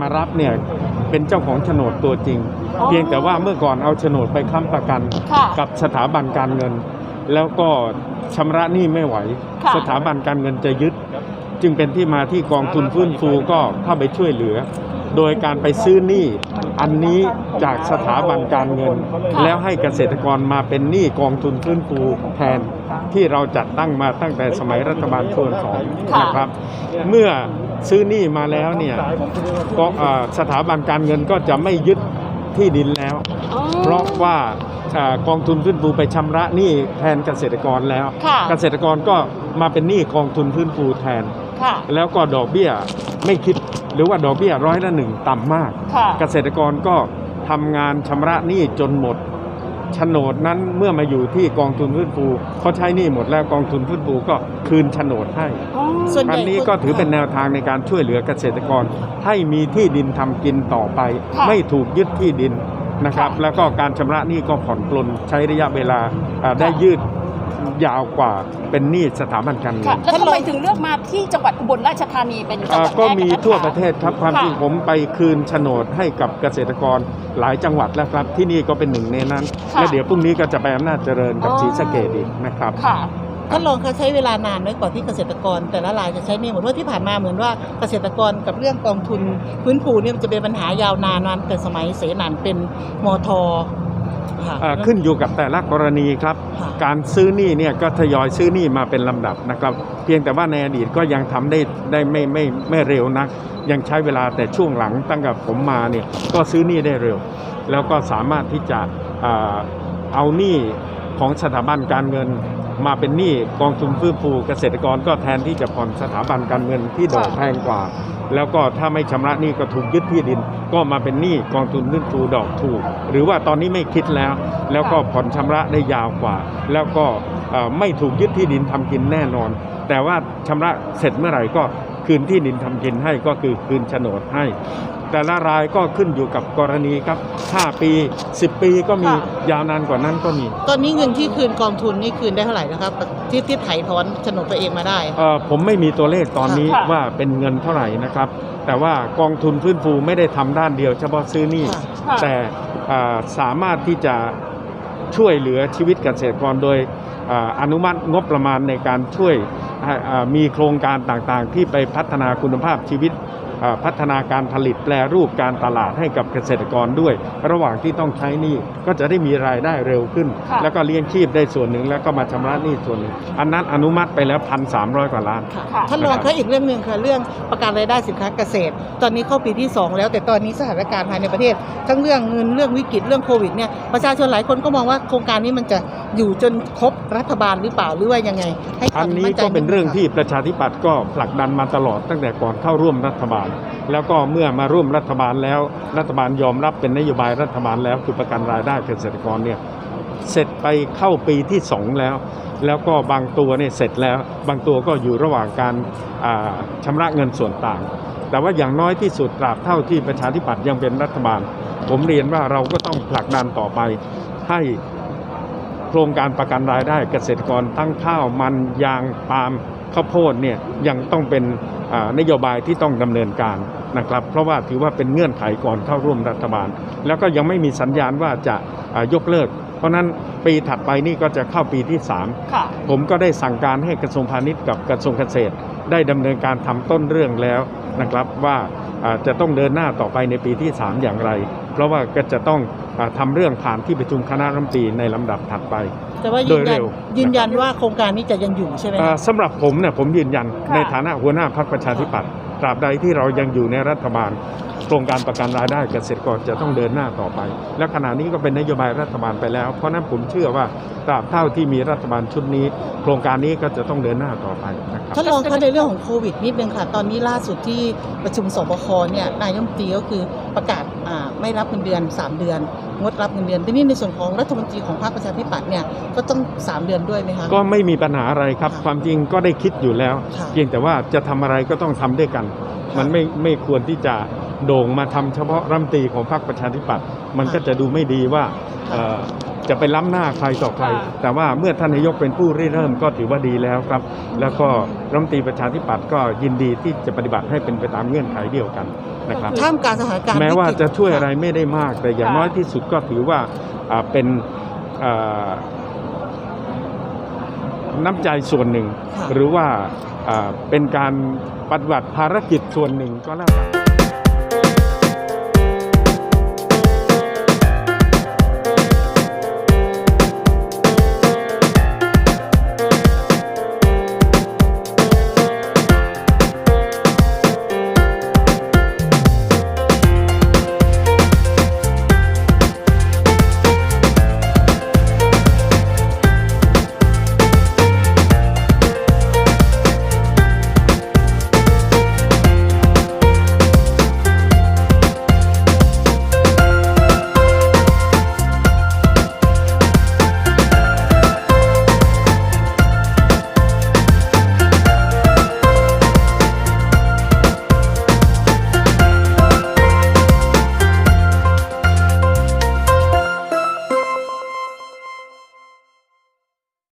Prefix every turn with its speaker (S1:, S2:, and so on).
S1: มารับเนี่ยเป็นเจ้าของโฉนดตัวจริง
S2: อ๋อ
S1: เพียงแต่ว่าเมื่อก่อนเอาโฉนดไปค้ำประกัน
S2: ค่ะ
S1: กับสถาบันการเงิน แล้วก็ชำระหนี้ไม่ไหว
S2: ค่ะ
S1: สถาบันการเงินจะยึด จึงเป็นที่มาที่กองทุนฟื้นฟูก็เข้าไปช่วยเหลือ โดยการไปซื้อหนี้อันนี้จากสถาบันการเงิน
S2: ค่ะ
S1: แล้วให้เกษตรกรมาเป็นหนี้กองทุนฟื้นฟูแทน ที่เราจัดตั้งมาตั้งแต่สมัยรัฐบาลชวนสอง
S2: ค่ะ
S1: นะครับ เมื่อซื้อหนี้มาแล้วเนี่ยก็เอ่อสถาบันการเงินก็จะไม่ยึดที่ดินแล้ว
S2: อ๋อ
S1: เพราะว่าอ่ากองทุนฟื้นฟูไปชำระหนี้แทนเกษตรกรแล้ว
S2: ค่ะ
S1: เกษตรกรก็มาเป็นหนี้กองทุนฟื้นฟูแทน
S2: ค่ะ
S1: แล้วก็ดอกเบี้ยไม่คิดหรือว่าดอกเบี้ยร้อยละหนึ่งต่ำมาก
S2: ค่ะ
S1: เกษตรกรก็ทำงานชำระหนี้จนหมด โฉนดนั้นเมื่อมาอยู่ที่กองทุนฟื้นฟูเขาใช้หนี้หมดแล้วกองทุนฟื้นฟูก็คืนโฉนดให้
S2: อ๋อ
S3: ส่วนใหญ่
S1: อันนี้ก็ถือเป็นแนวทางในการช่วยเหลือเกษตรกร ให้มีที่ดินทำกินต่อไป
S2: ค่ะ
S1: ไม่ถูกยึดที่ดินนะครับ
S2: ค่ะ
S1: แล้วก็การชำระหนี้ก็ผ่อนปลนใช้ระยะเวลาอ่าได้ยืด ยาวกว่าเป็นหนี้สถาบันการเงิ
S2: ค่ะ
S1: น
S2: แล้วทำไมถึงเลือกมาที่จังหวัดอุบลราชธานีเป็นจังห
S1: อ่า
S2: วัด
S1: ก็
S2: แรก
S1: มี
S2: นค
S1: ทั่วประเทศครับความ
S2: ค่ะ
S1: จริงผมไปคืนโฉนดให้กับเกษตรกรหลายจังหวัดแล้วครับ ที่นี่ก็เป็นหนึ่งในนั้น
S2: ค่ะ
S1: และเดี๋ยวพรุ่งนี้ก็จะไปอำนาจเจริญกับ
S2: อ๋อ
S1: ศรีสะเกดอีกนะครับ
S2: ค่ะ
S3: ท่านรองคะใช้เวลานานไหมกว่าที่เกษตรกร แต่ละรายจะใช้หนี่หมดว่าที่ผ่านมาเหมือนว่าเกษตรกรกับเรื่องกองทุนฟื้นฟูเนี่ยมันจะเป็นปัญหายาวนานมาตั้งแต่สมัยเสนันเป็นมทค่ะ
S1: อ่า ขึ้นอยู่กับแต่ละกรณีครับ
S3: ค่ะ
S1: การซื้อหนี้เนี่ยก็ทยอยซื้อหนี้มาเป็นลำดับนะครับ เพียงแต่ว่าในอดีตก็ยังทำได้ได้ไม่ไม่ไม่เร็วนัก ยังใช้เวลาแต่ช่วงหลังตั้งแต่ผมมาเนี่ยก็ซื้อหนี้ได้เร็ว แล้วก็สามารถที่จะอ่าเอาหนี้ของสถาบันการเงินมาเป็นหนี้กองทุนฟื้นฟูเกษตรกรก็แทนที่จะผ่อนสถาบันการเงินที่ดอก
S2: ค่ะ
S1: แพงกว่า แล้วก็ถ้าไม่ชำระหนี้ก็ถูกยึดที่ดิน ก็มาเป็นหนี้กองทุนฟื้นฟูดอกถูก หรือว่าตอนนี้ไม่คิดแล้ว แล้วก็ผ่อนชำระได้ยาวกว่า แล้วก็เอ่อไม่ถูกยึดที่ดินทำกินแน่นอน แต่ว่าชำระเสร็จเมื่อไหร่ก็ คืนที่ดินทำกินให้ก็คือคืนโฉนดให้ แต่ละรายก็ขึ้นอยู่กับกรณีครับ 5 ปี 10 ปีก็มี
S2: ค่ะ
S1: ยาวนานกว่านั้นก็มี
S3: ตอนนี้เงินที่คืนกองทุนนี่คืนได้เท่าไหร่นะครับ ที่ที่ไถ่ถอนโฉนดตัวเองมาได้
S1: เอ่อผมไม่มีตัวเลขตอนนี้
S2: ค่ะ
S1: ว่าเป็นเงินเท่าไหร่นะครับ แต่ว่ากองทุนฟื้นฟูไม่ได้ทำด้านเดียวเฉพาะซื้อหนี้
S3: ค่ะ
S2: ค่ะ
S1: แต่อ่าสามารถที่จะช่วยเหลือชีวิตเกษตรกรโดย อนุมัติงบประมาณในการช่วยมีโครงการต่างๆ ที่ไปพัฒนาคุณภาพชีวิต พัฒนาการผลิตแปรรูปการตลาดให้กับเกษตรกรด้วย ระหว่างที่ต้องใช้หนี้ก็จะได้มีรายได้เร็วขึ้น
S2: ค่ะ
S1: แล้วก็เลี้ยงชีพได้ส่วนหนึ่งแล้วก็มาชำระหนี้ส่วนหนึ่งอันนั้นอนุมัติไปแล้วพันสามร้อยกว่าล้าน
S3: ค่ะ
S2: ค่ะ
S3: ท่านรองคะอีกเรื่องหนึ่งค่ะเรื่องประกันรายได้สินค้าเกษตร ตอนนี้เข้าปีที่ 2 แล้วแต่ตอนนี้สถานการณ์ภายในประเทศ ทั้งเรื่องเงินเรื่องวิกฤตเรื่องโควิดเนี่ยประชาชนหลายคนก็มองว่าโครงการนี้มันจะอยู่จนครบรัฐบาลหรือเปล่าหรือว่ายังไง ให้ความ
S1: อันนี้
S3: มั่ใจ
S1: ก็เป็นเรื่องที่ประชาธิปัตย์ก็ผลักดันมาตลอดตั้งแต่ก่อนเข้าร่วมรัฐบาล แล้วก็เมื่อมาร่วมรัฐบาลแล้ว รัฐบาลยอมรับเป็นนโยบายรัฐบาลแล้วคือประกันรายได้เกษตรกรเนี่ยเสร็จไปเข้าปีที่สองแล้ว แล้วก็บางตัวเนี่ยเสร็จแล้ว บางตัวก็อยู่ระหว่างการอ่าชำระเงินส่วนต่าง แต่ว่าอย่างน้อยที่สุดตราบเท่าที่ประชาธิปัตย์ยังเป็นรัฐบาล ผมเรียนว่าเราก็ต้องผลักดันต่อไปให้โครงการประกันรายได้เกษตรกรทั้งข้าวมันยางปาล์ม ข้าวโพดเนี่ยยังต้องเป็นอ่านโยบายที่ต้องดำเนินการนะครับ เพราะว่าถือว่าเป็นเงื่อนไขก่อนเข้าร่วมรัฐบาล แล้วก็ยังไม่มีสัญญาณว่าจะอ่ายกเลิก เพราะฉะนั้นปีถัดไปนี่ก็จะเข้าปีที่3
S2: ค่ะ
S1: ผมก็ได้สั่งการให้กระทรวงพาณิชย์กับกระทรวงเกษตร ได้ดำเนินการทำต้นเรื่องแล้วนะครับว่าอ่าจะต้องเดินหน้าต่อไปในปีที่ 3 อย่างไร เพราะว่าก็จะต้องอาทำเรื่องผ่านที่ประชุมคณะรัฐมนตรีในลำดับถัดไป
S3: แต่ว่า
S1: โด
S3: ยื
S1: ย
S3: น
S1: เร็
S3: ยัน
S1: ว
S3: ยืนยันว่าโครงการนี้จะยังอยู่ใช่ไหม
S1: อ่า
S3: คะ
S1: สำหรับผมเนี่ยผมยืนยัน
S2: ค่ะ
S1: ในฐานะหัวหน้าพรรคประชาธิปัตย์ตราบใดที่เรายังอยู่ในรัฐบาล โครงการประกันรายได้เกษตรกรจะต้องเดินหน้าต่อไป และขณะนี้ก็เป็นนโยบายรัฐบาลไปแล้ว เพราะฉะนั้นผมเชื่อว่าตราบเท่าที่มีรัฐบาลชุดนี้ โครงการนี้ก็จะต้องเดินหน้าต่อไปนะครับ
S3: ท่านรองคะในเรื่องของโควิดนิดนึงค่ะตอนนี้ล่าสุดที่ประชุมสบคเนี่ยนายกรัฐมนตรีก็คือประกาศอ่า ไม่รับเงินเดือน 3 เดือน งดรับเงินเดือนทีนี้ในส่วนของรัฐมนตรีของพรรคประชาธิปัตย์เนี่ยก็ต้อง 3 เดือนด้วยไหมคะ
S1: ก็ไม่มีปัญหาอะไรครับ
S3: ค่ะ
S1: ความจริงก็ได้คิดอยู่แล้ว
S3: ค่ะ
S1: เพียงแต่ว่าจะทำอะไรก็ต้องทำด้วยกันมันไม่ไม่ควรที่จะโด่งมาทำเฉพาะรัฐมนตรีของพรรคประชาธิปัตย์มันก็จะดูไม่ดีว่าเอ่อ จะไปล้ำหน้าใครต่อใคร
S2: ค่ะ
S1: แต่ว่าเมื่อท่านนายกเป็นผู้ริเริ่มก็ถือว่าดีแล้วครับ แล้วก็รัฐมนตรีประชาธิปัตย์ก็ยินดีที่จะปฏิบัติให้เป็นไปตามเงื่อนไขเดียวกันนะครับ
S3: ท่ามกลางสถานการณ์
S1: แม้ว่า
S3: วิกฤต
S1: จะช่วยอะไรไม่ได้มาก แต่อย่าง
S2: ค่ะ
S1: น้อยที่สุดก็ถือว่าอ่าเป็นอ่าน้ำใจส่วนหนึ่ง
S3: ค่ะ
S1: หรือว่าอ่าเป็นการปฏิบัติภารกิจส่วนหนึ่งก็แล้วกัน